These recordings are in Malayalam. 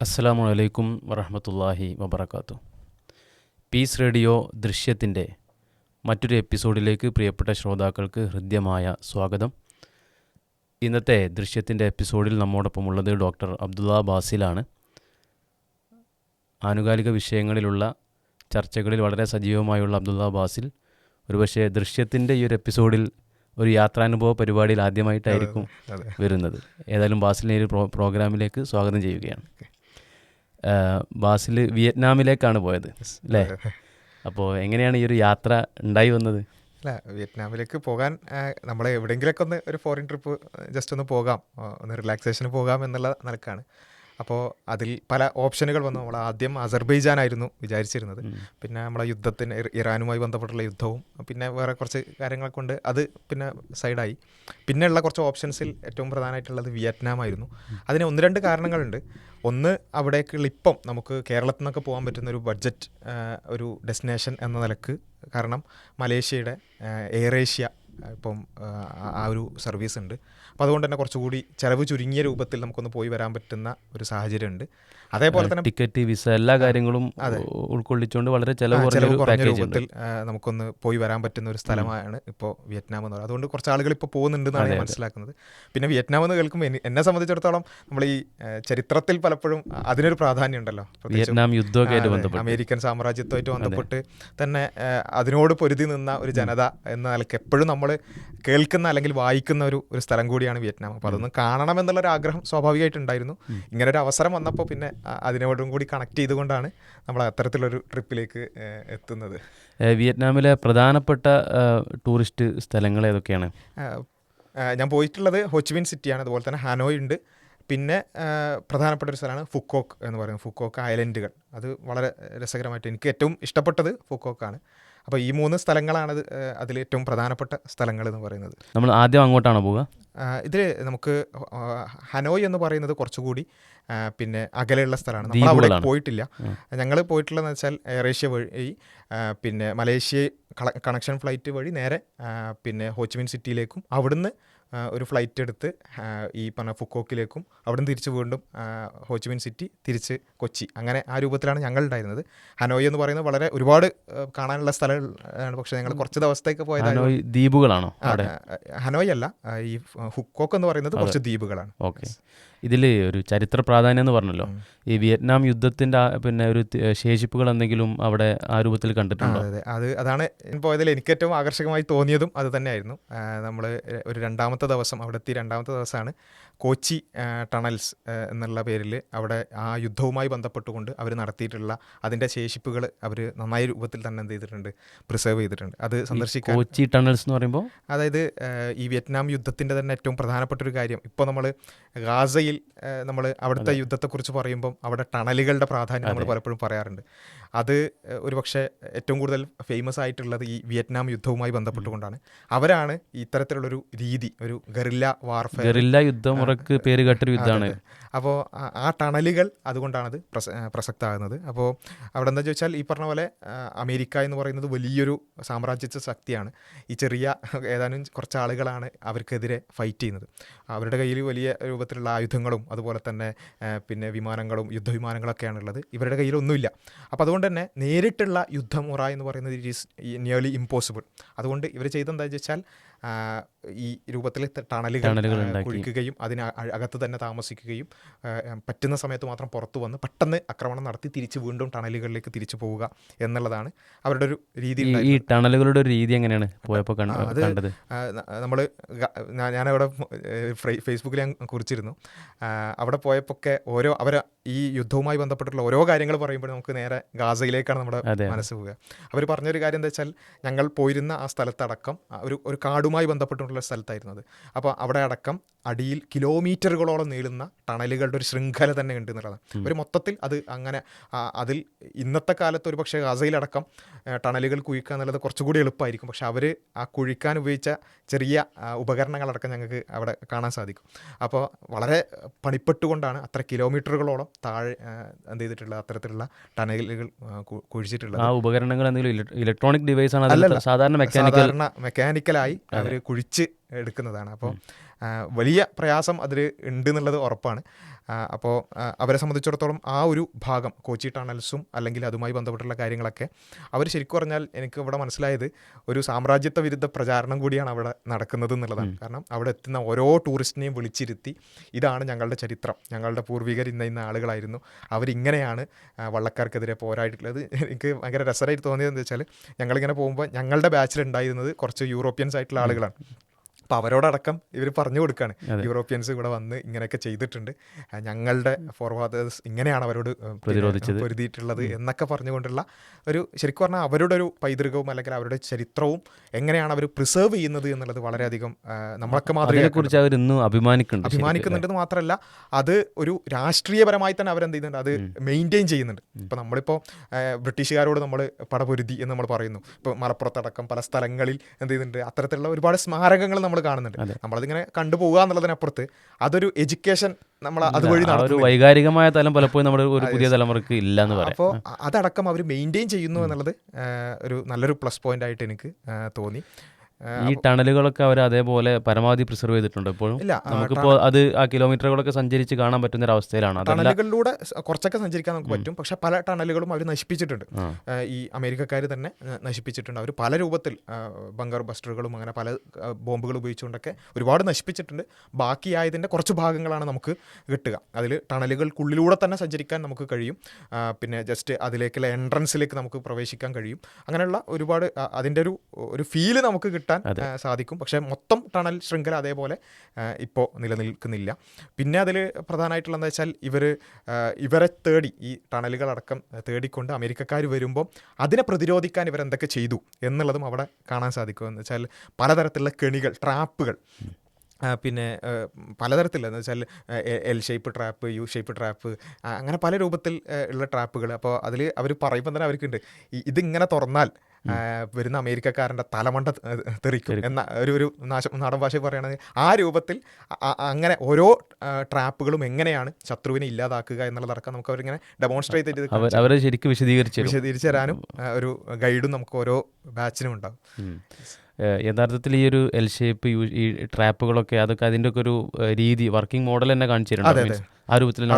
അസ്സലാമു വലൈക്കും വറഹമത്തല്ലാഹി വബർക്കാത്തു പീസ് റേഡിയോ ദൃശ്യത്തിന്റെ മറ്റൊരു എപ്പിസോഡിലേക്ക് പ്രിയപ്പെട്ട ശ്രോതാക്കൾക്ക് ഹൃദ്യമായ സ്വാഗതം. ഇന്നത്തെ ദൃശ്യത്തിന്റെ എപ്പിസോഡിൽ നമ്മോടൊപ്പമുള്ളത് ഡോക്ടർ അബ്ദുള്ള ബാസിലാണ്. ആനുകാലിക വിഷയങ്ങളിലുള്ള ചർച്ചകളിൽ വളരെ സജീവമായുള്ള അബ്ദുള്ള ബാസിൽ. ഒരുപക്ഷെ ദൃശ്യത്തിന്റെ ഈ ഒരു എപ്പിസോഡിൽ ഒരു യാത്രാനുഭവ പരിപാടിയിൽ ആദ്യമായിട്ടായിരിക്കും വരുന്നത്. ഏതായാലും ബാസിലിനെ ഒരു പ്രോ പ്രോഗ്രാമിലേക്ക് സ്വാഗതം ചെയ്യുകയാണ്. ബാസിൽ വിയറ്റ്നാമിലേക്കാണ് പോയത്. അല്ലേ? അപ്പോൾ എങ്ങനെയാണ് ഈ ഒരു യാത്ര ഉണ്ടായി വന്നത്? അല്ല വിയറ്റ്നാമിലേക്ക് പോകാൻ നമ്മൾ എവിടെയെങ്കിലൊക്കെ ഒന്ന് ഒരു ഫോറിൻ ട്രിപ്പ് ജസ്റ്റ് ഒന്ന് പോകാം. ഒന്ന് റിലാക്സേഷന് പോകാം എന്നുള്ള നിലക്കാണ്. അപ്പോൾ അതിൽ പല ഓപ്ഷനുകൾ വന്നു. നമ്മൾ ആദ്യം അസർബൈജാനായിരുന്നു വിചാരിച്ചിരുന്നത്. പിന്നെ നമ്മളെ യുദ്ധത്തിന് ഇറാനുമായി ബന്ധപ്പെട്ടുള്ള യുദ്ധവും പിന്നെ വേറെ കുറച്ച് കാര്യങ്ങൾ കൊണ്ട് അത് പിന്നെ സൈഡായി. പിന്നെയുള്ള കുറച്ച് ഓപ്ഷൻസിൽ ഏറ്റവും പ്രധാനമായിട്ടുള്ളത് വിയറ്റ്നാം ആയിരുന്നു അതിന് ഒന്ന് രണ്ട് കാരണങ്ങളുണ്ട്. ഒന്ന് അവിടേക്കുള്ള ഇപ്പം നമുക്ക് കേരളത്തിൽ നിന്നൊക്കെ പോകാൻ പറ്റുന്ന ഒരു ബഡ്ജറ്റ് ഒരു ഡെസ്റ്റിനേഷൻ എന്ന നിലയ്ക്ക് കാരണം മലേഷ്യയുടെ എയർ ഏഷ്യ ഇപ്പം ആ- ഒരു സർവീസ് ഉണ്ട്. അപ്പോൾ അതുകൊണ്ട് തന്നെ കുറച്ചുകൂടി ചിലവ് ചുരുങ്ങിയ രൂപത്തിൽ നമുക്കൊന്ന് പോയി വരാൻ പറ്റുന്ന ഒരു സാഹചര്യം ഉണ്ട് അതേപോലെ തന്നെ ടിക്കറ്റ് വിസ എല്ലാ കാര്യങ്ങളും ഉൾക്കൊള്ളിച്ചുകൊണ്ട് വളരെ ചിലവ് കുറഞ്ഞ രൂപത്തിൽ നമുക്കൊന്ന് പോയി വരാൻ പറ്റുന്ന ഒരു സ്ഥലമാണ് ഇപ്പോൾ വിയറ്റ്നാം എന്ന് പറയുന്നത്. അതുകൊണ്ട് കുറച്ച് ആളുകൾ ഇപ്പോൾ പോകുന്നുണ്ടെന്നാണ് ഞാൻ മനസ്സിലാക്കുന്നത്. പിന്നെ വിയറ്റ്നാം എന്ന് കേൾക്കുമ്പോൾ എന്നെ സംബന്ധിച്ചിടത്തോളം നമ്മൾ ഈ ചരിത്രത്തിൽ പലപ്പോഴും അതിനൊരു പ്രാധാന്യം ഉണ്ടല്ലോ. വിയറ്റ്നാം യുദ്ധമൊക്കെ ബന്ധപ്പെട്ട്. അമേരിക്കൻ സാമ്രാജ്യത്വമായിട്ട് ബന്ധപ്പെട്ട് തന്നെ അതിനോട് പൊരുതി നിന്ന ഒരു ജനത എന്ന നിലയ്ക്ക് എപ്പോഴും നമ്മൾ കേൾക്കുന്ന അല്ലെങ്കിൽ വായിക്കുന്ന ഒരു ഒരു സ്ഥലം കൂടിയാണ് വിയറ്റ്നാം. അപ്പോൾ അതൊന്ന് കാണണം എന്നുള്ളൊരു ആഗ്രഹം സ്വാഭാവികമായിട്ടുണ്ടായിരുന്നു. ഇങ്ങനെ ഒരു അവസരം വന്നപ്പോൾ പിന്നെ അതിനോടും കൂടി കണക്ട് ചെയ്തുകൊണ്ടാണ് നമ്മൾ അത്തരത്തിലൊരു ട്രിപ്പിലേക്ക് എത്തുന്നത്. വിയറ്റ്നാമിലെ പ്രധാനപ്പെട്ട ടൂറിസ്റ്റ് സ്ഥലങ്ങൾ ഏതൊക്കെയാണ്? ഞാൻ പോയിട്ടുള്ളത് ഹൊച്ചിമിൻ സിറ്റിയാണ്. അതുപോലെ തന്നെ ഹാനോയ് ഉണ്ട്. പിന്നെ പ്രധാനപ്പെട്ട ഒരു സ്ഥലമാണ് ഫുക്കോക്ക് എന്ന് പറയുന്നത്. ഫുക്കോക്ക് ഐലൻഡുകൾ. അത് വളരെ രസകരമായിട്ട് എനിക്ക് ഏറ്റവും ഇഷ്ടപ്പെട്ടത് ഫുക്കോക്കാണ്. അപ്പോൾ ഈ മൂന്ന് സ്ഥലങ്ങളാണ് അതിൽ ഏറ്റവും പ്രധാനപ്പെട്ട സ്ഥലങ്ങൾ എന്ന് പറയുന്നത്. നമ്മൾ ആദ്യം അങ്ങോട്ടാണ് പോവുക? ഇതിൽ നമുക്ക് ഹനോയ് എന്ന് പറയുന്നത് കുറച്ചുകൂടി പിന്നെ അകലെയുള്ള സ്ഥലമാണ്. നമ്മൾ അവിടെ പോയിട്ടില്ല. ഞങ്ങൾ പോയിട്ടുള്ളതെന്ന് വെച്ചാൽ എയറേഷ്യ വഴി പിന്നെ മലേഷ്യ കണക്ഷൻ ഫ്ലൈറ്റ് വഴി നേരെ പിന്നെ ഹോച്ചിമിൻ സിറ്റിയിലേക്കും അവിടുന്ന് ഒരു ഫ്ലൈറ്റ് എടുത്ത് ഈ പറഞ്ഞ ഫുക്കോക്കിലേക്കും അവിടെ നിന്ന് തിരിച്ച് വീണ്ടും ഹോച്ചിമിൻ സിറ്റി തിരിച്ച് കൊച്ചി. അങ്ങനെ ആ രൂപത്തിലാണ് ഞങ്ങൾ ഉണ്ടായിരുന്നത്. ഹനോയ് എന്ന് പറയുന്നത് വളരെ ഒരുപാട് കാണാനുള്ള സ്ഥലമാണ് പക്ഷേ ഞങ്ങൾ കുറച്ച് ദിവസത്തേക്ക് പോയത് ഹനോയ് ദ്വീപുകളാണോ ഹനോയ് അല്ല ഈ ഹുക്കോക്ക് എന്ന് പറയുന്നത് കുറച്ച് ദ്വീപുകളാണ്. ഓക്കെ. ഇതിൽ ഒരു ചരിത്ര പ്രാധാന്യം എന്ന് പറഞ്ഞല്ലോ. ഈ വിയറ്റ്നാം യുദ്ധത്തിന്റെ പിന്നെ ഒരു ശേഷിപ്പുകൾ എന്തെങ്കിലും അവിടെ ആ രൂപത്തിൽ കണ്ടിട്ടുണ്ടോ? അതെ അതെ. അത് അതാണ് പോയതിൽ എനിക്ക് ഏറ്റവും ആകർഷകമായി തോന്നിയതും അത് തന്നെയായിരുന്നു. നമ്മൾ ഒരു രണ്ടാമത്തെ ദിവസം അവിടെ എത്തി രണ്ടാമത്തെ ദിവസമാണ്. കോച്ചി ടണൽസ് എന്നുള്ള പേരിൽ അവിടെ ആ യുദ്ധവുമായി ബന്ധപ്പെട്ടുകൊണ്ട് അവർ നടത്തിയിട്ടുള്ള അതിന്റെ ശേഷിപ്പുകൾ അവർ നന്നായ രൂപത്തിൽ തന്നെ എന്ത് ചെയ്തിട്ടുണ്ട് പ്രിസർവ് ചെയ്തിട്ടുണ്ട്. അത് സന്ദർശിക്കാൻ കൊച്ചി ടണൽസ് എന്ന് പറയുമ്പോൾ അതായത് ഈ വിയറ്റ്നാം യുദ്ധത്തിന്റെ തന്നെ ഏറ്റവും പ്രധാനപ്പെട്ട ഒരു കാര്യം. ഇപ്പോൾ നമ്മൾ ഗാസയിൽ നമ്മൾ അവിടുത്തെ യുദ്ധത്തെക്കുറിച്ച് പറയുമ്പം അവിടെ ടണലുകളുടെ പ്രാധാന്യം നമ്മൾ പലപ്പോഴും പറയാറുണ്ട്. അത് ഒരു ഒരുപക്ഷെ ഏറ്റവും കൂടുതൽ ഫേമസ് ആയിട്ടുള്ളത് ഈ വിയറ്റ്നാം യുദ്ധവുമായി ബന്ധപ്പെട്ടുകൊണ്ടാണ്. അവരാണ് ഇത്തരത്തിലുള്ളൊരു രീതി ഒരു ഗറില്ല വാർഫെയർ ഗറില്ല യുദ്ധമുറക്ക് പേര് കേട്ടൊരു യുദ്ധമാണ് അപ്പോൾ ആ ടണലുകൾ അതുകൊണ്ടാണത് പ്രസ പ്രസക്തമാകുന്നത്. അപ്പോൾ അവിടെ എന്താ ചോദിച്ചാൽ ഈ പറഞ്ഞ പോലെ അമേരിക്ക എന്ന് പറയുന്നത് വലിയൊരു സാമ്രാജ്യത്വ ശക്തിയാണ്. ഈ ചെറിയ ഏതാനും കുറച്ച് ആളുകളാണ് അവർക്കെതിരെ ഫൈറ്റ് ചെയ്യുന്നത്. അവരുടെ കയ്യിൽ വലിയ രൂപത്തിലുള്ള ആയുധങ്ങളും അതുപോലെ തന്നെ പിന്നെ വിമാനങ്ങളും യുദ്ധവിമാനങ്ങളൊക്കെയാണ് ഉള്ളത്. ഇവരുടെ കയ്യിലൊന്നുമില്ല അപ്പോൾ അതുകൊണ്ട് തന്നെ നേരിട്ടുള്ള യുദ്ധമുറ എന്ന് പറയുന്നത് ഇറ്റ് ഈസ് നിയർലി ഇമ്പോസിബിൾ. അതുകൊണ്ട് ഇവർ ചെയ്തെന്താണെന്ന് വെച്ചാൽ ഈ രൂപത്തിൽ ടണലുകൾ. കുഴിക്കുകയും അതിന് അകത്ത് തന്നെ താമസിക്കുകയും പറ്റുന്ന സമയത്ത് മാത്രം പുറത്തു വന്ന് പെട്ടെന്ന് ആക്രമണം നടത്തി തിരിച്ച് വീണ്ടും ടണലുകളിലേക്ക് തിരിച്ചു പോവുക എന്നുള്ളതാണ് അവരുടെ ഒരു രീതി ഈ- ടണലുകളുടെ ഒരു രീതി എങ്ങനെയാണ് പോയപ്പോൾ കണ്ടത്? നമ്മൾ ഞാനവിടെ ഫേസ്ബുക്കിൽ ഞാൻ കുറിച്ചിരുന്നു. അവിടെ പോയപ്പോഴൊക്കെ ഓരോ അവർ ഈ യുദ്ധവുമായി ബന്ധപ്പെട്ടിട്ടുള്ള ഓരോ കാര്യങ്ങൾ പറയുമ്പോൾ നമുക്ക് നേരെ ഗാസയിലേക്കാണ് നമ്മുടെ മനസ്സ് പോവുക. അവർ പറഞ്ഞൊരു കാര്യം എന്താ വെച്ചാൽ ഞങ്ങൾ പോയിരുന്ന ആ സ്ഥലത്തടക്കം ഒരു ഒരു കാടുമായി ബന്ധപ്പെട്ടിട്ടുള്ള സ്ഥലത്തായിരുന്നു അത് അപ്പോൾ അവിടെ അടക്കം അടിയിൽ കിലോമീറ്ററുകളോളം നീളുന്ന ടണലുകളുടെ ഒരു ശൃംഖല തന്നെ ഉണ്ട് എന്നുള്ളതാണ്. ഒരു മൊത്തത്തിൽ അത് അങ്ങനെ അതിൽ ഇന്നത്തെ കാലത്ത് ഒരു പക്ഷേ ഗാസയിലടക്കം ടണലുകൾ കുഴിക്കുക എന്നുള്ളത് കുറച്ചുകൂടി എളുപ്പമായിരിക്കും. പക്ഷെ അവർ ആ കുഴിക്കാൻ ഉപയോഗിച്ച ചെറിയ ഉപകരണങ്ങളടക്കം ഞങ്ങൾക്ക് അവിടെ കാണാൻ സാധിക്കും. അപ്പോൾ വളരെ പണിപ്പെട്ടുകൊണ്ടാണ് അത്ര കിലോമീറ്ററുകളോളം താഴെ എന്ത് ചെയ്തിട്ടുള്ള അത്തരത്തിലുള്ള ടണലുകൾ കുഴിച്ചിട്ടുള്ളത്. ആ ഉപകരണങ്ങൾ എന്തെങ്കിലും ഇലക്ട്രോണിക് ഡിവൈസ് ആണ്. സാധാരണ മെക്കാനിക്കൽ മെക്കാനിക്കലായി അവർ കുഴിച്ച് എടുക്കുന്നതാണ്. അപ്പോൾ വലിയ പ്രയാസം അതിൽ ഉണ്ട് എന്നുള്ളത് ഉറപ്പാണ് അപ്പോൾ അവരെ സംബന്ധിച്ചിടത്തോളം ആ ഒരു ഭാഗം കോച്ചി ടണൽസും അല്ലെങ്കിൽ അതുമായി ബന്ധപ്പെട്ടുള്ള കാര്യങ്ങളൊക്കെ അവർ ശരിക്കും പറഞ്ഞാൽ എനിക്ക് ഇവിടെ മനസ്സിലായത് ഒരു സാമ്രാജ്യത്വ വിരുദ്ധ പ്രചാരണം കൂടിയാണ് അവിടെ നടക്കുന്നത് എന്നുള്ളതാണ്. കാരണം അവിടെ എത്തുന്ന ഓരോ ടൂറിസ്റ്റിനെയും വിളിച്ചിരുത്തി ഇതാണ് ഞങ്ങളുടെ ചരിത്രം. ഞങ്ങളുടെ പൂർവികർ ഇന്ന ഇന്ന ആളുകളായിരുന്നു. അവരിങ്ങനെയാണ് വള്ളക്കാർക്കെതിരെ പോരായിട്ടുള്ളത് എനിക്ക് ഭയങ്കര രസമായിട്ട് തോന്നിയത് എന്താ വെച്ചാൽ ഞങ്ങളിങ്ങനെ പോകുമ്പോൾ ഞങ്ങളുടെ ബാച്ചിൽ ഉണ്ടായിരുന്നത് കുറച്ച് യൂറോപ്യൻസ് ആയിട്ടുള്ള ആളുകളാണ്. അപ്പോൾ അവരോടടക്കം ഇവർ പറഞ്ഞു കൊടുക്കുകയാണ് യൂറോപ്യൻസ് ഇവിടെ വന്ന് ഇങ്ങനെയൊക്കെ ചെയ്തിട്ടുണ്ട്. ഞങ്ങളുടെ ഫോർവാദേഴ്സ് ഇങ്ങനെയാണ് അവരോട്. പൊരുതിയിട്ടുള്ളത് എന്നൊക്കെ പറഞ്ഞുകൊണ്ടുള്ള ഒരു ശരിക്കും പറഞ്ഞാൽ അവരുടെ ഒരു പൈതൃകവും അല്ലെങ്കിൽ അവരുടെ ചരിത്രവും എങ്ങനെയാണ് അവർ പ്രിസേർവ് ചെയ്യുന്നത് എന്നുള്ളത് വളരെയധികം നമ്മളൊക്കെ മാതൃക അതിനെക്കുറിച്ച് അവർ ഇന്നും അഭിമാനിക്കുന്നുണ്ട് അഭിമാനിക്കുന്നുണ്ടെന്ന് മാത്രമല്ല അത് ഒരു രാഷ്ട്രീയപരമായി തന്നെ അവരെന്ത് ചെയ്യുന്നുണ്ട് അത് മെയിന്റെയിൻ ചെയ്യുന്നുണ്ട്. ഇപ്പോൾ നമ്മളിപ്പോൾ ബ്രിട്ടീഷുകാരോട് നമ്മൾ പടപൊരുതി എന്ന് നമ്മൾ പറയുന്നു. ഇപ്പോൾ മലപ്പുറത്തടക്കം പല സ്ഥലങ്ങളിൽ എന്ത് ചെയ്യുന്നുണ്ട് അത്തരത്തിലുള്ള ഒരുപാട് സ്മാരകങ്ങൾ നമ്മൾ കാണുന്നുണ്ട്. നമ്മളതിങ്ങനെ കണ്ടുപോകുക എന്നുള്ളതിനപ്പുറത്ത് അതൊരു എഡ്യൂക്കേഷൻ നമ്മൾ അതുവഴി ഒരു വൈകാരികമായ തലം പലപ്പോഴും നമ്മുടെ ഒരു പുതിയ തലമുറയ്ക്ക് ഇല്ല എന്ന് പറയാം അപ്പോൾ അതടക്കം അവർ മെയിന്റെയിൻ ചെയ്യുന്നു എന്നുള്ളത് ഒരു നല്ലൊരു പ്ലസ് പോയിന്റ് ആയിട്ട് എനിക്ക് തോന്നി. ഈ ടണലുകളൊക്കെ അവർ അതേപോലെ പരമാവധി പ്രിസർവ് ചെയ്തിട്ടുണ്ട് ഇപ്പോഴും. നമുക്കിപ്പോൾ അത് ആ കിലോമീറ്ററുകളൊക്കെ സഞ്ചരിച്ച് കാണാൻ പറ്റുന്ന ഒരു അവസ്ഥയിലാണ് ടണലുകളിലൂടെ കുറച്ചൊക്കെ സഞ്ചരിക്കാൻ നമുക്ക് പറ്റും. പക്ഷെ പല ടണലുകളും അവർ നശിപ്പിച്ചിട്ടുണ്ട്. ഈ അമേരിക്കക്കാർ തന്നെ നശിപ്പിച്ചിട്ടുണ്ട്. അവർ പല രൂപത്തിൽ ബങ്കർ ബസ്റ്ററുകളും അങ്ങനെ പല ബോംബുകൾ ഉപയോഗിച്ചുകൊണ്ടൊക്കെ ഒരുപാട് നശിപ്പിച്ചിട്ടുണ്ട്. ബാക്കിയായതിന്റെ കുറച്ച് ഭാഗങ്ങളാണ് നമുക്ക് കിട്ടുക. അതിൽ ടണലുകൾക്കുള്ളിലൂടെ തന്നെ സഞ്ചരിക്കാൻ നമുക്ക് കഴിയും. പിന്നെ ജസ്റ്റ് അതിലേക്കുള്ള എൻട്രൻസിലേക്ക് നമുക്ക് പ്രവേശിക്കാൻ കഴിയും. അങ്ങനെയുള്ള ഒരുപാട് അതിന്റെ ഒരു ഒരു ഫീൽ നമുക്ക് കിട്ടാൻ സാധിക്കും. പക്ഷേ മൊത്തം ടണൽ ശൃംഖല അതേപോലെ ഇപ്പോൾ നിലനിൽക്കുന്നില്ല. പിന്നെ അതിൽ പ്രധാനമായിട്ടുള്ള എന്താ വെച്ചാൽ ഇവർ ഇവരെ തേടി ഈ ടണലുകളടക്കം തേടിക്കൊണ്ട് അമേരിക്കക്കാർ വരുമ്പോൾ അതിനെ പ്രതിരോധിക്കാൻ ഇവരെന്തൊക്കെ ചെയ്തു എന്നുള്ളതും അവിടെ കാണാൻ സാധിക്കും. എന്ന് വെച്ചാൽ പലതരത്തിലുള്ള കെണികൾ ട്രാപ്പുകൾ. പിന്നെ പലതരത്തിലെന്ന് വെച്ചാൽ L shape trap U shape trap അങ്ങനെ പല രൂപത്തിൽ ഉള്ള ട്രാപ്പുകൾ. അപ്പോൾ അതിൽ അവർ പറയുമ്പോൾ തന്നെ അവർക്കുണ്ട് ഇതിങ്ങനെ തുറന്നാൽ വരുന്ന അമേരിക്കക്കാരന്റെ തലമണ്ട തെറിക്കും എന്ന ഒരു ഒരു നാടൻ ഭാഷ പറയുകയാണെങ്കിൽ ആ രൂപത്തിൽ അങ്ങനെ ഓരോ ട്രാപ്പുകളും എങ്ങനെയാണ് ശത്രുവിനെ ഇല്ലാതാക്കുക എന്നുള്ളതടക്കം നമുക്ക് അവരിങ്ങനെ ഡെമോൺസ്ട്രേറ്റ് ചെയ്ത് അവരെ ശരിക്കും വിശദീകരിച്ചു. വിശദീകരിച്ച് തരാനും ഒരു ഗൈഡും നമുക്ക് ഓരോ ബാച്ചിനും ഉണ്ടാവും. യഥാർത്ഥത്തിൽ ഈ ഒരു എൽ ഷേപ്പ് ഈ ട്രാപ്പുകളൊക്കെ അതൊക്കെ അതിന്റെ ഒക്കെ ഒരു രീതി വർക്കിംഗ് മോഡൽ തന്നെ കാണിച്ചിട്ടുണ്ട് ആ രൂപത്തിൽ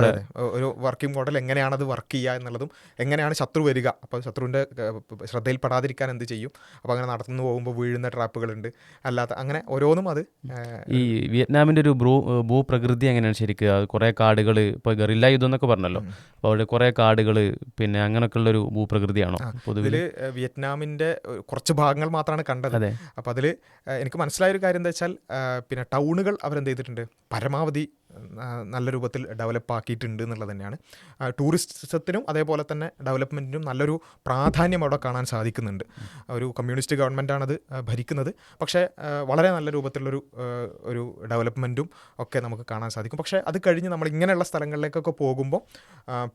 ഒരു വർക്കിംഗ് മോഡൽ എങ്ങനെയാണ് അത് വർക്ക് ചെയ്യുക എന്നുള്ളതും എങ്ങനെയാണ് ശത്രു വരിക. അപ്പോൾ ശത്രുവിന്റെ ശ്രദ്ധയിൽപ്പെടാതിരിക്കാൻ എന്ത് ചെയ്യും? അപ്പോൾ അങ്ങനെ നടന്നു പോകുമ്പോൾ വീഴുന്ന ട്രാപ്പുകളുണ്ട്. അല്ലാത്ത അങ്ങനെ ഓരോന്നും അത് ഈ വിയറ്റ്നാമിന്റെ ഒരു ഭൂ ഭൂപ്രകൃതി എങ്ങനെയാണ് ശരിക്കും? അത് കുറേ കാടുകൾ ഇപ്പോൾ ഗറില്ല യുദ്ധം എന്നൊക്കെ പറഞ്ഞല്ലോ. അപ്പോൾ അവിടെ കുറേ കാടുകൾ പിന്നെ അങ്ങനെയൊക്കെ ഉള്ളൊരു ഭൂപ്രകൃതിയാണോ പൊതുവിൽ വിയറ്റ്നാമിന്റെ കുറച്ച് ഭാഗങ്ങൾ മാത്രമാണ് കണ്ടത്. അപ്പോൾ അതിൽ എനിക്ക് മനസ്സിലായൊരു കാര്യം എന്താ വെച്ചാൽ പിന്നെ ടൗണുകൾ അവരെന്ത് ചെയ്തിട്ടുണ്ട്? പരമാവധി നല്ല രൂപത്തിൽ ഡെവലപ്പ് ആക്കിയിട്ടുണ്ട് എന്നുള്ളത് തന്നെയാണ്. ടൂറിസത്തിനും അതേപോലെ തന്നെ ഡെവലപ്മെന്റിനും നല്ലൊരു പ്രാധാന്യം അവിടെ കാണാൻ സാധിക്കുന്നുണ്ട്. ഒരു കമ്മ്യൂണിസ്റ്റ് ഗവൺമെന്റാണത് ഭരിക്കുന്നത്. പക്ഷേ വളരെ നല്ല രൂപത്തിലുള്ളൊരു ഒരു ഡെവലപ്മെന്റും ഒക്കെ നമുക്ക് കാണാൻ സാധിക്കും. പക്ഷേ അത് കഴിഞ്ഞ് നമ്മൾ ഇങ്ങനെയുള്ള സ്ഥലങ്ങളിലേക്കൊക്കെ പോകുമ്പോൾ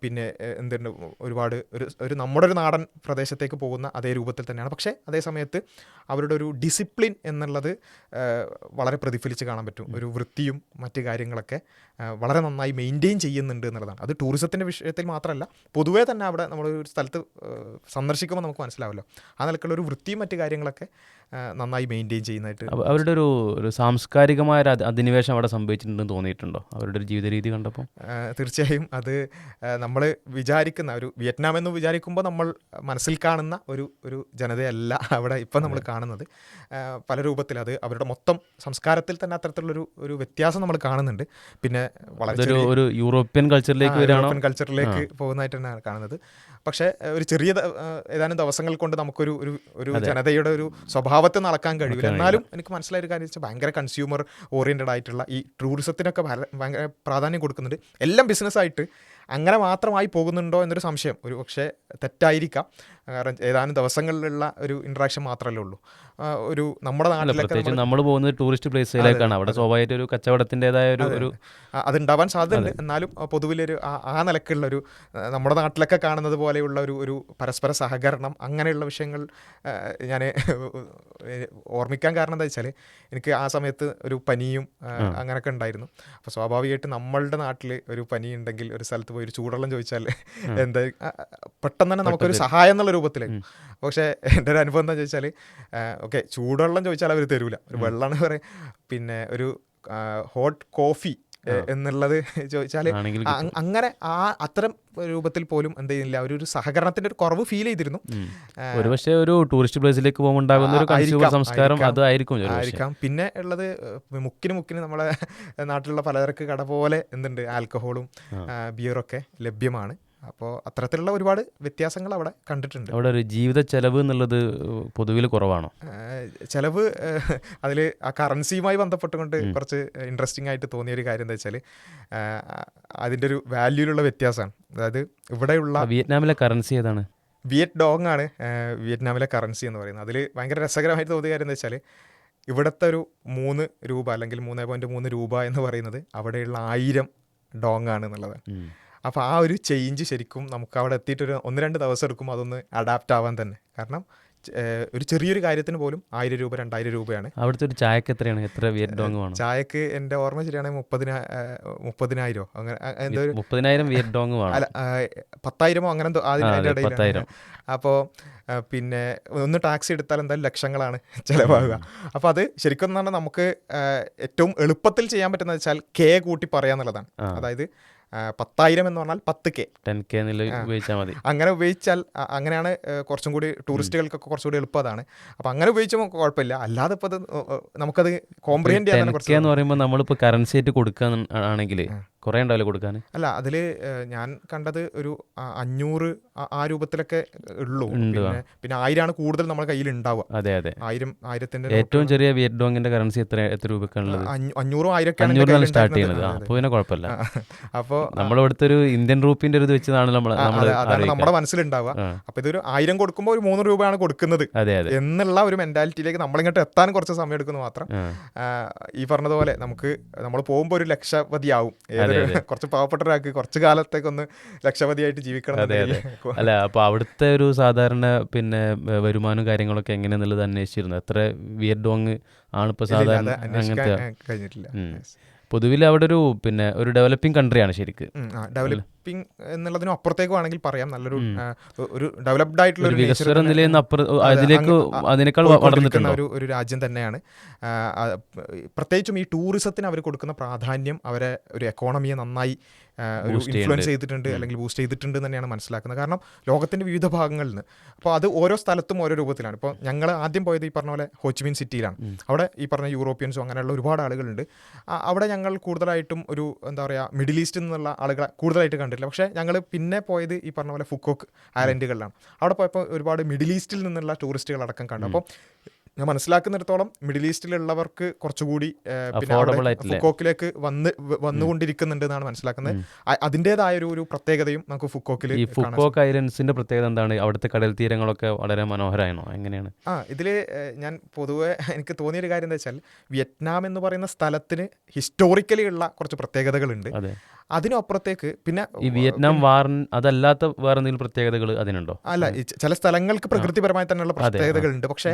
പിന്നെ എന്തുണ്ട് ഒരുപാട് ഒരു ഒരു നമ്മുടെ ഒരു നാടൻ പ്രദേശത്തേക്ക് പോകുന്ന അതേ രൂപത്തിൽ തന്നെയാണ്. പക്ഷേ അതേ സമയത്ത് അവരുടെ ഒരു ഡിസിപ്ലിൻ എന്നുള്ളത് വളരെ പ്രതിഫലിച്ച് കാണാൻ പറ്റും. ഒരു വൃത്തിയും മറ്റു കാര്യങ്ങളൊക്കെ വളരെ നന്നായി മെയിന്റെയിൻ ചെയ്യുന്നുണ്ട് എന്നുള്ളതാണ്. അത് ടൂറിസത്തിന്റെ വിഷയത്തിൽ മാത്രമല്ല പൊതുവേ തന്നെ അവിടെ നമ്മൾ ഒരു സ്ഥലത്ത് സന്ദർശിക്കുമ്പോൾ നമുക്ക് മനസ്സിലാവല്ലോ. ആ നിലക്കുള്ള ഒരു വൃത്തിയും മറ്റു കാര്യങ്ങളൊക്കെ നന്നായി മെയിന്റെയിൻ ചെയ്യുന്നതായിട്ട് അവരുടെ ഒരു ഒരു സാംസ്കാരികമായ ഒരു അധി- അധിനിവേശം അവിടെ സംഭവിച്ചിട്ടുണ്ടെന്ന് തോന്നിയിട്ടുണ്ടോ? അവരുടെ ഒരു ജീവിത രീതി കണ്ടപ്പോൾ തീർച്ചയായും അത് നമ്മൾ വിചാരിക്കുന്ന ഒരു വിയറ്റ്നാം എന്ന് വിചാരിക്കുമ്പോൾ നമ്മൾ മനസ്സിൽ കാണുന്ന ഒരു ഒരു ജനതയല്ല അവിടെ ഇപ്പം നമ്മൾ കാണുന്നത്. പല രൂപത്തിൽ അത് അവരുടെ മൊത്തം സംസ്കാരത്തിൽ തന്നെ അത്തരത്തിലുള്ളൊരു ഒരു വ്യത്യാസം നമ്മൾ കാണുന്നുണ്ട്. പിന്നെ വളരെ ഒരു യൂറോപ്യൻ കൾച്ചറിലേക്ക് യൂറോപ്യൻ കൾച്ചറിലേക്ക് പോകുന്നതായിട്ട് തന്നെയാണ് കാണുന്നത്. പക്ഷേ ഒരു ചെറിയ ഏതാനും ദിവസങ്ങൾ കൊണ്ട് നമുക്കൊരു ഒരു ഒരു ജനതയുടെ ഒരു സ്വഭാവത്തെ നടക്കാൻ കഴിയില്ല. എന്നാലും എനിക്ക് മനസ്സിലായ ഒരു കാര്യം വെച്ചാൽ ഭയങ്കര കൺസ്യൂമർ ഓറിയന്റഡ് ആയിട്ടുള്ള ഈ ടൂറിസത്തിനൊക്കെ ഭയങ്കര പ്രാധാന്യം കൊടുക്കുന്നുണ്ട്. എല്ലാം ബിസിനസ്സായിട്ട് അങ്ങനെ മാത്രമായി പോകുന്നുണ്ടോ എന്നൊരു സംശയം. ഒരു പക്ഷേ തെറ്റായിരിക്കാം. കാരണം ഏതാനും ദിവസങ്ങളിലുള്ള ഒരു ഇൻട്രാക്ഷൻ മാത്രമല്ലേ ഉള്ളൂ. ഒരു നമ്മുടെ നാട്ടിലൊക്കെ നമ്മൾ പോകുന്നത് ടൂറിസ്റ്റ് പ്ലേസിലേക്കാണ് അവിടെ സ്വാഭാവികമായിട്ട് ഒരു കച്ചവടത്തിന്റെതായ ഒരു ഒരു അതുണ്ടാവാൻ സാധ്യതയുണ്ട്. എന്നാലും പൊതുവിലൊരു ആ നിലക്കുള്ള ഒരു നമ്മുടെ നാട്ടിലൊക്കെ കാണുന്നത് പോലെയുള്ള ഒരു ഒരു പരസ്പര സഹകരണം അങ്ങനെയുള്ള വിഷയങ്ങൾ ഞാൻ ഓർമ്മിക്കാൻ കാരണം എന്താ വെച്ചാൽ എനിക്ക് ആ സമയത്ത് ഒരു പനിയും അങ്ങനെയൊക്കെ ഉണ്ടായിരുന്നു. അപ്പോൾ സ്വാഭാവികമായിട്ട് നമ്മളുടെ നാട്ടിൽ ഒരു പനി ഉണ്ടെങ്കിൽ ഒരു സ്ഥലത്ത് പോയി ഒരു ചൂടുവെള്ളം ചോദിച്ചാൽ എന്താ പെട്ടെന്ന് തന്നെ നമുക്കൊരു സഹായം എന്നുള്ള രൂപത്തിലേക്ക്. പക്ഷേ എന്റെ ഒരു അനുഭവം എന്താ ചോദിച്ചാൽ ഓക്കെ ചൂടുവെള്ളം ചോദിച്ചാൽ അവർ തരൂല. ഒരു വെള്ളമാണ് പറയും പിന്നെ ഒരു ഹോട്ട് കോഫി എന്നുള്ളത് ചോദിച്ചാൽ അങ്ങനെ ആ അത്തരം രൂപത്തിൽ പോലും എന്ത് ചെയ്യുന്നില്ല. ഒരു ഒരു സഹകരണത്തിന്റെ ഒരു കുറവ് ഫീൽ ചെയ്തിരുന്നു. ഒരുപക്ഷെ ഒരു ടൂറിസ്റ്റ് പ്ലേസിലേക്ക് പോകുമ്പോൾ ഒരു കൺസ്യൂമർ സംസ്കാരം. അതായിരിക്കും ആയിരിക്കാം. പിന്നെ ഉള്ളത് മുക്കിന് മുക്കിന് നമ്മളെ നാട്ടിലുള്ള പലചരക്ക് കട പോലെ എന്തുണ്ട്? ആൽക്കഹോളും ബിയറൊക്കെ ലഭ്യമാണ്. അപ്പോൾ അത്തരത്തിലുള്ള ഒരുപാട് വ്യത്യാസങ്ങൾ അവിടെ കണ്ടിട്ടുണ്ട്. അവിടെ ഒരു ജീവിത ചെലവ് എന്നുള്ളത് പൊതുവിൽ കുറവാണോ? ചെലവ് അതിൽ ആ കറൻസിയുമായി ബന്ധപ്പെട്ടുകൊണ്ട് കുറച്ച് ഇൻട്രസ്റ്റിംഗ് ആയിട്ട് തോന്നിയ ഒരു കാര്യം എന്താ വെച്ചാൽ അതിന്റെ ഒരു വാല്യൂലുള്ള വ്യത്യാസമാണ് അതായത് ഇവിടെയുള്ള വിയറ്റ്നാമിലെ കറൻസി ഏതാണ്? വിയറ്റ് ഡോങ് ആണ് വിയറ്റ്നാമിലെ കറൻസി എന്ന് പറയുന്നത്. അതിൽ ഭയങ്കര രസകരമായിട്ട് തോന്നിയ കാര്യം എന്താ വെച്ചാൽ ഇവിടുത്തെ ഒരു മൂന്ന് രൂപ അല്ലെങ്കിൽ മൂന്ന് പോയിന്റ് മൂന്ന് രൂപ എന്ന് പറയുന്നത് അവിടെയുള്ള ആയിരം ഡോങ് ആണ് എന്നുള്ളതാണ്. അപ്പോൾ ആ ഒരു ചേഞ്ച് ശരിക്കും നമുക്ക് അവിടെ എത്തിയിട്ടൊരു ഒന്ന് രണ്ട് ദിവസം എടുക്കും അതൊന്ന് അഡാപ്റ്റ് ആവാൻ തന്നെ. കാരണം ഒരു ചെറിയൊരു കാര്യത്തിന് പോലും ആയിരം രൂപ രണ്ടായിരം രൂപയാണ്. അവിടുത്തെ ഒരു ചായക്ക് എത്രയാണ്? എത്ര വിയറ്റ് ഡോങ് വേണം ചായക്ക് എന്റെ ഓർമ്മ ശരിയാണെങ്കിൽ മുപ്പതിനാ മുപ്പതിനായിരോ അങ്ങനെ എന്തോ മുപ്പതിനായിരം വിയറ്റ് ഡോങ് വേണം അല്ല പത്തായിരമോ അങ്ങനെ എന്തോ അതിന്റെ പത്തായിരം. അപ്പോൾ പിന്നെ ഒന്ന് ടാക്സി എടുത്താൽ എന്തായാലും ലക്ഷങ്ങളാണ് ചിലവാകുക. അപ്പോൾ അത് ശരിക്കും പറഞ്ഞാൽ നമുക്ക് ഏറ്റവും എളുപ്പത്തിൽ ചെയ്യാൻ പറ്റുന്നത് വെച്ചാൽ കെ കൂട്ടി പറയാന്നുള്ളതാണ്. അതായത് പത്തായിരം എന്ന് പറഞ്ഞാൽ പത്ത് കെ. ടെൻ കെ ഉപയോഗിച്ചാൽ മതി. അങ്ങനെ ഉപയോഗിച്ചാൽ അങ്ങനെയാണ് കുറച്ചും കൂടി ടൂറിസ്റ്റുകൾക്കൊക്കെ കുറച്ചുകൂടി എളുപ്പം അതാണ്. അപ്പോൾ അങ്ങനെ ഉപയോഗിച്ചുമ്പോൾ കുഴപ്പമില്ല. അല്ലാതെ ഇപ്പോൾ അത് നമുക്കത് കോംപ്രിഹെൻഡ് ചെയ്യാൻ എന്ന് പറയുമ്പോൾ നമ്മളിപ്പോൾ കറൻസി ആയിട്ട് കൊടുക്കാൻ ആണെങ്കിൽ കുറേ ഉണ്ടാവില്ല കൊടുക്കാൻ? അല്ല അതിൽ ഞാൻ കണ്ടത് ഒരു അഞ്ഞൂറ് ആ- രൂപത്തിലൊക്കെ ഉള്ളൂ. പിന്നെ പിന്നെ ആയിരമാണ് കൂടുതൽ നമ്മുടെ കയ്യിൽ ഉണ്ടാവുക. അതെ അതെ. ആയിരം ആയിരത്തിന്റെ ഏറ്റവും ചെറിയ വിയറ്റ്ഡോങ്ങിന്റെ കറൻസി എത്ര എത്ര രൂപക്കാണുള്ളത് അഞ്ഞൂ- അഞ്ഞൂറും ആയിരം സ്റ്റാർട്ട് ചെയ്യുന്നത്. അപ്പോൾ പിന്നെ കുഴപ്പമില്ല. അപ്പോൾ നമ്മളിവിടുത്തെ ഒരു ഇന്ത്യൻ റൂപ്പിന്റെ ഒരു ഇത് വെച്ചതാണ് നമ്മൾ നമ്മുടെ മനസ്സിലുണ്ടാവുക. അപ്പൊ ഇതൊരു ആയിരം കൊടുക്കുമ്പോൾ ഒരു മൂന്ന് രൂപയാണ് കൊടുക്കുന്നത് എന്നുള്ള ഒരു മെന്റാലിറ്റിയിലേക്ക് നമ്മളിങ്ങോട്ട് എത്താൻ കുറച്ച് സമയം എടുക്കുന്നു മാത്രം. ഈ പറഞ്ഞതുപോലെ നമുക്ക് നമ്മൾ പോകുമ്പോൾ ഒരു ലക്ഷപതിയാവും ഏതൊരു കുറച്ച് പാവപ്പെട്ട ഒരാൾക്ക് കുറച്ച് കാലത്തേക്കൊന്ന് ലക്ഷപതിയായിട്ട് ജീവിക്കണം അല്ല അപ്പോൾ അവിടുത്തെ ഒരു സാധാരണ പിന്നെ വരുമാനം വരുമാനവും കാര്യങ്ങളൊക്കെ എങ്ങനെയാന്നുള്ളത് അന്വേഷിച്ചിരുന്നു? എത്ര വിയർഡോങ് ഡോങ് ആണ് ഇപ്പോൾ സാധാരണ അങ്ങനത്തെ കഴിഞ്ഞിട്ടില്ല. പൊതുവിൽ അവിടെ ഒരു പിന്നെ ഒരു ഡെവലപ്പിംഗ് കൺട്രിയാണ് ശരിക്ക് ഡെവലപ്പിംഗ് എന്നുള്ളതിനും അപ്പുറത്തേക്ക് വേണമെങ്കിൽ പറയാം. നല്ലൊരു ഒരു ഡെവലപ്ഡ് ആയിട്ടുള്ള ഒരു ഒരു രാജ്യം തന്നെയാണ്. പ്രത്യേകിച്ചും ഈ ടൂറിസത്തിന് അവർ കൊടുക്കുന്ന പ്രാധാന്യം അവരെ ഒരു എക്കോണമിയെ നന്നായി ഒരു ഇൻഫ്ലുവൻസ് ചെയ്തിട്ടുണ്ട് അല്ലെങ്കിൽ ബൂസ്റ്റ് ചെയ്തിട്ടുണ്ട് തന്നെയാണ് മനസ്സിലാക്കുന്നത്. കാരണം ലോകത്തിന്റെ വിവിധ ഭാഗങ്ങളിൽ നിന്ന് അപ്പോൾ അത് ഓരോ സ്ഥലത്തും ഓരോ രൂപത്തിലാണ്. ഇപ്പോൾ ഞങ്ങൾ ആദ്യം പോയത് ഈ പറഞ്ഞ പോലെ ഹോച്ചിമിൻ സിറ്റിയിലാണ്. അവിടെ ഈ പറഞ്ഞ യൂറോപ്യൻസും അങ്ങനെയുള്ള ഒരുപാട് ആളുകളുണ്ട്. അവിടെ ഞങ്ങൾ കൂടുതലായിട്ടും ഒരു എന്താ പറയുക മിഡിൽ ഈസ്റ്റിൽ നിന്നുള്ള ആളുകളെ കൂടുതലായിട്ട് കണ്ടിട്ടില്ല. പക്ഷേ ഞങ്ങൾ പിന്നെ പോയത് ഈ പറഞ്ഞ പോലെ ഫുക്കോക്ക് ഐലൻഡുകളിലാണ്. അവിടെ പോയപ്പോൾ ഒരുപാട് മിഡിൽ ഈസ്റ്റിൽ നിന്നുള്ള ടൂറിസ്റ്റുകൾ അടക്കം കണ്ടു അപ്പോൾ ഞാൻ മനസ്സിലാക്കുന്നിടത്തോളം മിഡിൽ ഈസ്റ്റിലുള്ളവർക്ക് കുറച്ചുകൂടി പിന്നെ? ഫുക്കോക്കിലേക്ക് വന്ന് വന്നുകൊണ്ടിരിക്കുന്നുണ്ട് എന്നാണ് മനസ്സിലാക്കുന്നത്. അതിന്റെതായ ഒരു പ്രത്യേകതയും നമുക്ക് ഫുക്കോക്കിൽ ഈ ഫുക്കോക്ക് ഐലൻഡ്സിന്റെ പ്രത്യേകത എന്താണ്? അവിടുത്തെ കടൽ തീരങ്ങളൊക്കെ വളരെ മനോഹരമാണോ? എങ്ങനെയാണ്? ആ ഇതിൽ ഞാൻ പൊതുവെ എനിക്ക് തോന്നിയൊരു കാര്യം എന്താ വെച്ചാൽ വിയറ്റ്നാം എന്ന് പറയുന്ന സ്ഥലത്തിന് ഹിസ്റ്റോറിക്കലി ഉള്ള കുറച്ച് പ്രത്യേകതകളുണ്ട്. അതെ. അതിനപ്പുറത്തേക്ക് പിന്നെ ഈ വിയറ്റ്നാം വാർ അതല്ലാത്ത വേറെ എന്തെങ്കിലും പ്രത്യേകതകൾ അതിനുണ്ടോ? അല്ല ചില സ്ഥലങ്ങൾക്ക് പ്രകൃതിപരമായി തന്നെയുള്ള പ്രത്യേകതകളുണ്ട്. പക്ഷേ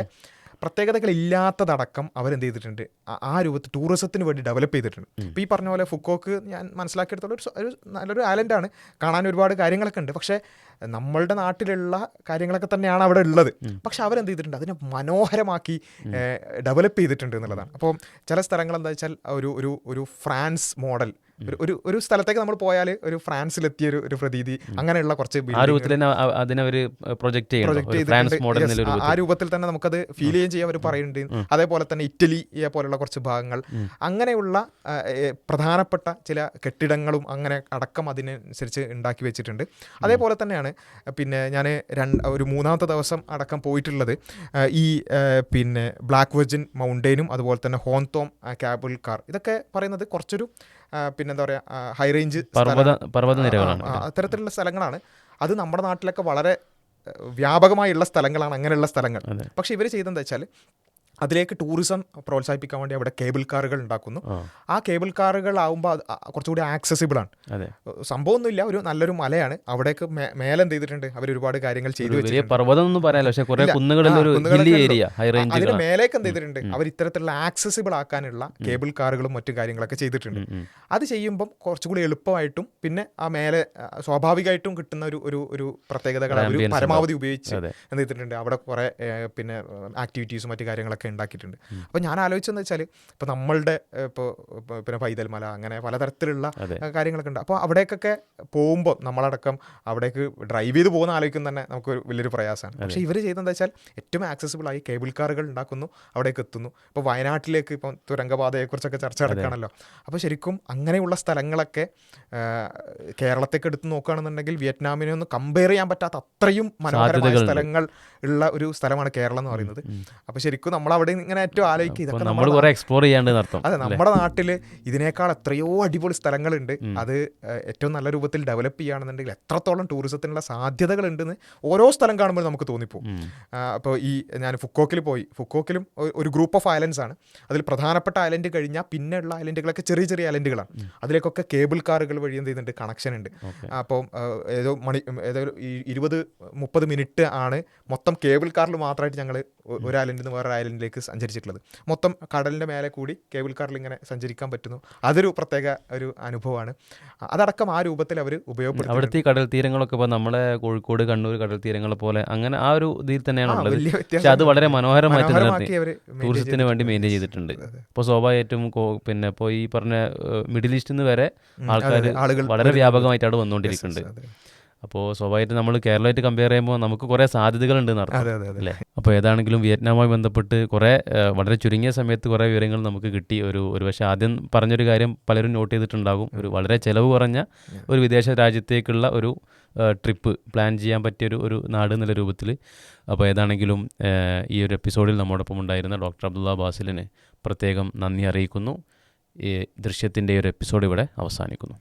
പ്രത്യേകതകൾ ഇല്ലാത്തതടക്കം അവരെന്ത് ചെയ്തിട്ടുണ്ട് ആ- രൂപത്തിൽ ടൂറിസത്തിന് വേണ്ടി ഡെവലപ്പ് ചെയ്തിട്ടുണ്ട്. ഇപ്പോൾ ഈ പറഞ്ഞ പോലെ ഫുക്കോക്ക് ഞാൻ മനസ്സിലാക്കിയെടുത്തോളം ഒരു ഒരു നല്ലൊരു ഐലൻഡാണ്. കാണാൻ ഒരുപാട് കാര്യങ്ങളൊക്കെ ഉണ്ട്. പക്ഷേ നമ്മളുടെ നാട്ടിലുള്ള കാര്യങ്ങളൊക്കെ തന്നെയാണ് അവിടെ ഉള്ളത്. പക്ഷെ അവരെന്ത് ചെയ്തിട്ടുണ്ട് അതിനെ മനോഹരമാക്കി ഡെവലപ്പ് ചെയ്തിട്ടുണ്ട് എന്നുള്ളതാണ്. അപ്പോൾ ചില സ്ഥലങ്ങൾ എന്താ വെച്ചാൽ ഒരു ഒരു ഒരു ഫ്രാൻസ് മോഡൽ. ഒരു ഒരു സ്ഥലത്തേക്ക് നമ്മൾ പോയാൽ ഒരു ഫ്രാൻസിലെത്തിയ ഒരു ഒരു പ്രതീതി അങ്ങനെയുള്ള കുറച്ച് ആ രൂപത്തിൽ തന്നെ പ്രൊജക്ട് പ്രൊജക്ട് ആ- രൂപത്തിൽ. തന്നെ നമുക്കത് ഫീൽ ചെയ്യുകയും ചെയ്യാൻ അവർ പറയുന്നുണ്ട്. അതേപോലെ തന്നെ ഇറ്റലി പോലുള്ള കുറച്ച് ഭാഗങ്ങൾ. അങ്ങനെയുള്ള പ്രധാനപ്പെട്ട ചില കെട്ടിടങ്ങളും അങ്ങനെ അടക്കം അതിനനുസരിച്ച് ഉണ്ടാക്കി വെച്ചിട്ടുണ്ട്. അതേപോലെ തന്നെയാണ് പിന്നെ ഞാൻ രണ്ട് ഒരു മൂന്നാമത്തെ ദിവസം അടക്കം പോയിട്ടുള്ളത് ഈ പിന്നെ ബ്ലാക്ക് വെർജിൻ മൗണ്ടെയിനും അതുപോലെ തന്നെ ഹോൺതോം കാബിൾ കാർ ഇതൊക്കെ പറയുന്നത് കുറച്ചൊരു ആ, പിന്നെന്താ പറയുക ഹൈ റേഞ്ച് പർവത നിരകളാണ്. അത്തരത്തിലുള്ള സ്ഥലങ്ങളാണ്. അത് നമ്മുടെ നാട്ടിലൊക്കെ വളരെ വ്യാപകമായുള്ള സ്ഥലങ്ങളാണ് അങ്ങനെയുള്ള സ്ഥലങ്ങൾ. പക്ഷേ പക്ഷെ ഇവർ ചെയ്തെന്താ വെച്ചാൽ അതിലേക്ക് ടൂറിസം പ്രോത്സാഹിപ്പിക്കാൻ വേണ്ടി അവിടെ കേബിൾ കാറുകൾ ഉണ്ടാക്കുന്നു. ആ. കേബിൾ കാറുകൾ ആവുമ്പോൾ കുറച്ചുകൂടി ആക്സസിബിൾ ആണ്. സംഭവം ഒന്നുമില്ല ഒരു നല്ലൊരു മലയാണ്. അവിടേക്ക് മേലെന്ത് മേലെ ചെയ്തിട്ടുണ്ട് അവർ ഒരുപാട് കാര്യങ്ങൾ ചെയ്തു അതിന് മേലേക്ക് എന്ത് ചെയ്തിട്ടുണ്ട് അവർ ഇത്തരത്തിലുള്ള ആക്സസിബിൾ ആക്കാനുള്ള കേബിൾ കാറുകളും മറ്റു കാര്യങ്ങളൊക്കെ ചെയ്തിട്ടുണ്ട്. അത് ചെയ്യുമ്പം കുറച്ചുകൂടി എളുപ്പമായിട്ടും പിന്നെ ആ മേലെ സ്വാഭാവികമായിട്ടും കിട്ടുന്ന ഒരു ഒരു ഒരു പ്രത്യേകതകൾ അവർ പരമാവധി ഉപയോഗിച്ച്. എന്ത് ചെയ്തിട്ടുണ്ട് അവിടെ കുറെ പിന്നെ ആക്ടിവിറ്റീസും മറ്റു കാര്യങ്ങളൊക്കെ ഉണ്ടാക്കിയിട്ടുണ്ട്. അപ്പോൾ ഞാൻ ആലോചിച്ചെന്ന് വെച്ചാൽ ഇപ്പോൾ നമ്മളുടെ ഇപ്പോൾ പിന്നെ പൈതൽ മല അങ്ങനെ പലതരത്തിലുള്ള കാര്യങ്ങളൊക്കെ ഉണ്ട്. അപ്പോൾ അവിടേക്കൊക്കെ പോകുമ്പോൾ നമ്മളടക്കം അവിടേക്ക് ഡ്രൈവ് ചെയ്ത് പോകുന്ന ആലോചിക്കും തന്നെ നമുക്ക് ഒരു വലിയൊരു പ്രയാസമാണ്. പക്ഷേ ഇവർ ചെയ്തതെന്ന് വെച്ചാൽ ഏറ്റവും ആക്സസിബിൾ ആയി കേബിൾ കാറുകൾ ഉണ്ടാക്കുന്നു അവിടേക്ക് എത്തുന്നു. ഇപ്പോൾ വയനാട്ടിലേക്ക് ഇപ്പം തുരങ്കപാതയെക്കുറിച്ചൊക്കെ ചർച്ച നടക്കുകയാണല്ലോ. അപ്പോൾ ശരിക്കും അങ്ങനെയുള്ള സ്ഥലങ്ങളൊക്കെ കേരളത്തേക്ക് എടുത്ത് നോക്കുകയാണെന്നുണ്ടെങ്കിൽ വിയറ്റ്നാമിനെ ഒന്ന് കമ്പയർ ചെയ്യാൻ പറ്റാത്ത അത്രയും മനോഹരമായ സ്ഥലങ്ങൾ ഉള്ള ഒരു സ്ഥലമാണ് കേരളം എന്ന് പറയുന്നത്. അപ്പോൾ ശരിക്കും നമ്മൾ അവിടെ ഇങ്ങനെ ഏറ്റവും ആലോചിക്കുക ഇതൊക്കെ നമ്മൾ കുറേ എക്സ്പ്ലോർ ചെയ്യാണ്ട് അതെ നമ്മുടെ നാട്ടിൽ ഇതിനേക്കാൾ എത്രയോ അടിപൊളി സ്ഥലങ്ങളുണ്ട്. അത് ഏറ്റവും നല്ല രൂപത്തിൽ ഡെവലപ്പ് ചെയ്യുകയാണെന്നുണ്ടെങ്കിൽ എത്രത്തോളം ടൂറിസത്തിനുള്ള സാധ്യതകൾ ഉണ്ടെന്ന് ഓരോ സ്ഥലം കാണുമ്പോൾ നമുക്ക് തോന്നിപ്പോകും അപ്പോൾ ഈ ഞാൻ ഫുക്കോക്കിൽ പോയി. ഫുക്കോക്കിലും ഒരു ഗ്രൂപ്പ് ഓഫ് ഐലൻഡ്സ് ആണ്. അതിൽ പ്രധാനപ്പെട്ട ഐലൻഡ് കഴിഞ്ഞാൽ പിന്നെയുള്ള ഐലൻഡുകളൊക്കെ ചെറിയ ചെറിയ ഐലൻഡുകളാണ് അതിലേക്കൊക്കെ കേബിൾ കാറുകൾ വഴി എന്ത് ചെയ്യുന്നുണ്ട്? കണക്ഷൻ ഉണ്ട്. അപ്പോൾ ഏതോ മണി ഏതോ ഈ- ഇരുപത് മുപ്പത് മിനിറ്റ് ആണ് മൊത്തം കേബിൾ കാറിൽ മാത്രമായിട്ട് ഞങ്ങൾ ഒരു ഐലൻഡിൽ നിന്ന് വേറെ ഐലൻഡിലേക്ക് സഞ്ചരിച്ചിട്ടുള്ളത്. മൊത്തം കടലിന്റെ മേലെ കൂടി കേബിൾ കാറിൽ ഇങ്ങനെ സഞ്ചരിക്കാൻ പറ്റുന്നു. അതൊരു പ്രത്യേക ഒരു അനുഭവമാണ്. അതടക്കം ആ രൂപത്തിൽ അവർ ഉപയോഗപ്പെടുത്തി അവിടുത്തെ കടൽ തീരങ്ങളൊക്കെ ഇപ്പോൾ നമ്മുടെ കോഴിക്കോട് കണ്ണൂർ കടൽ തീരങ്ങളെ പോലെ അങ്ങനെ ആ ഒരു ഇതിൽ തന്നെയാണ് ഉള്ളത് പക്ഷെ അത് വളരെ മനോഹരമായിട്ട് നിലനിർത്തി ടൂറിസത്തിന് വേണ്ടി മെയിന്റെയിൻ ചെയ്തിട്ടുണ്ട്. ഇപ്പോൾ സ്വാഭാവികമായിട്ടും പിന്നെ ഇപ്പോൾ ഈ പറഞ്ഞ മിഡിൽ ഈസ്റ്റിൽ നിന്ന് വരെ. ആൾക്കാർ വളരെ വ്യാപകമായിട്ട് അവിടെ വന്നുകൊണ്ടിരിക്കുന്നുണ്ട്. അപ്പോൾ സ്വാഭാവികമായിട്ട് നമ്മൾ കേരളമായിട്ട് കമ്പയർ ചെയ്യുമ്പോൾ നമുക്ക് കുറേ സാധ്യതകളുണ്ട് അതെ അല്ലേ? അപ്പോൾ ഏതാണെങ്കിലും വിയറ്റ്നാമുമായി ബന്ധപ്പെട്ട് കുറേ വളരെ ചുരുങ്ങിയ സമയത്ത് കുറേ വിവരങ്ങൾ നമുക്ക് കിട്ടി. ഒരു ഒരു പക്ഷേ ആദ്യം പറഞ്ഞൊരു കാര്യം പലരും നോട്ട് ചെയ്തിട്ടുണ്ടാകും. ഒരു വളരെ ചിലവ് കുറഞ്ഞ ഒരു വിദേശ രാജ്യത്തേക്കുള്ള ഒരു ട്രിപ്പ് പ്ലാൻ ചെയ്യാൻ പറ്റിയ ഒരു നാട് എന്നുള്ള രൂപത്തിൽ അപ്പോൾ ഏതാണെങ്കിലും ഈ ഒരു എപ്പിസോഡിൽ നമ്മോടൊപ്പം ഉണ്ടായിരുന്ന ഡോക്ടർ അബ്ദുള്ള ബാസിലിന് പ്രത്യേകം നന്ദി അറിയിക്കുന്നു. ഈ ദൃശ്യത്തിന്റെ ഒരു എപ്പിസോഡ് ഇവിടെ അവസാനിക്കുന്നു.